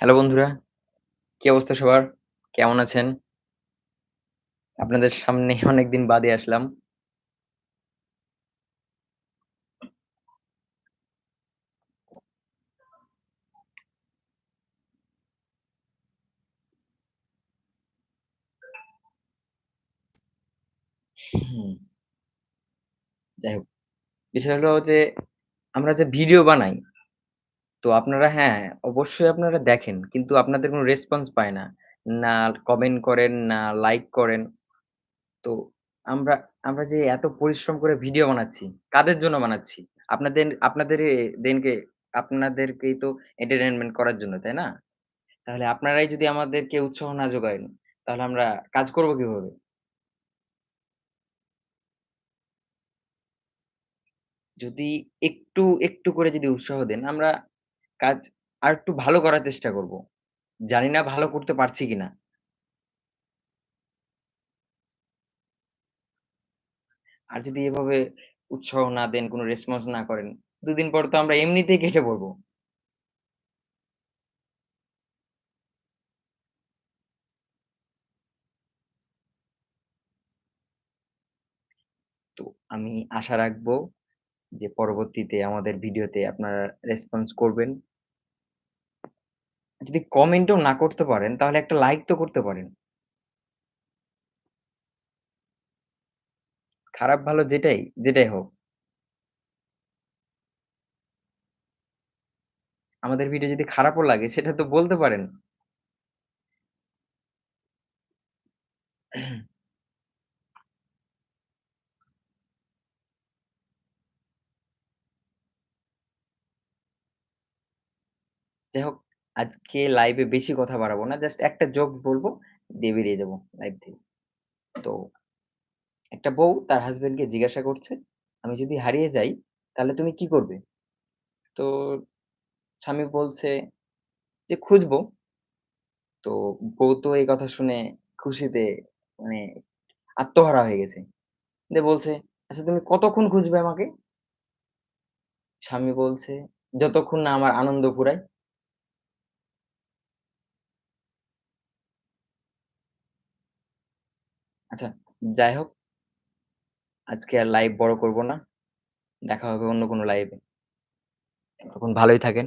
Hello বন্ধুরা, কি অবস্থা সবার? কেমন আছেন? আপনাদের সামনে অনেকদিন বাদে আসলাম। যাই হোক। বিষয় হলো যে আমরা যে ভিডিও বানাই, তো আপনারা হ্যাঁ, অবশ্যই আপনারা দেখেন। কিন্তু আপনাদের কোনো রেসপন্স পায় না। না কমেন্ট করেন, না লাইক করেন। তো আমরা আমরা যে এত পরিশ্রম করে ভিডিও বানাচ্ছি, কাদের জন্য বানাচ্ছি? আপনাদের আপনাদের দেনকে আপনাদেরকেই তো entertainment করার জন্য, তাই না? তাহলে আপনারাই যদি আমাদেরকে উৎসাহ না যোগায়েন, তাহলে আমরা কাজ করব কীভাবে? যদি একটু, একটু করে যদি উৎসাহ দেন, আমরা কাজ আর একটু ভালো করার চেষ্টা করব। জানি না ভালো করতে পারছি কিনা। আর যদি এভাবে উৎসাহ না দেন, কোনো রেসপন্স না করেন, ২ দিন পর তো আমরা এমনিতেই কেটে পড়ব। তো আমি আশা রাখব যে পরবর্তীতে আমাদের ভিডিওতে আপনারা রেসপন্স করবেন। যদি কমেন্টও না করতে পারেন, তাহলে একটা লাইক তো করতে পারেন। খারাপ ভালো যেটাই, যেটাই হোক। আমাদের ভিডিও যদি খারাপও লাগে সেটা তো বলতে পারেন। যাই হোক, আজকে লাইভে বেশি কথা বাড়াবো না। জাস্ট একটা জোক বলব, দিয়ে বেরিয়ে যাব লাইভ থেকে। তো একটা বউ তার হাজবেন্ডকে জিজ্ঞাসা করছে, "আমি যদি হারিয়ে যাই, তাহলে তুমি কি করবে?" তো স্বামী বলছে যে, "খুঁজবো।" তো বউ তো এই কথা শুনে খুশিতে মানে আত্মহারা হয়ে গেছে। দিয়ে বলছে, "আচ্ছা তুমি কতক্ষণ খুঁজবে আমাকে?" স্বামী বলছে, "যতক্ষণ না আমার আনন্দ ফুরায়।" আচ্ছা, যাই হোক আজকে আর লাইভ বড় করব না। দেখা হবে অন্য কোনো লাইভে। তখন ভালোই থাকেন।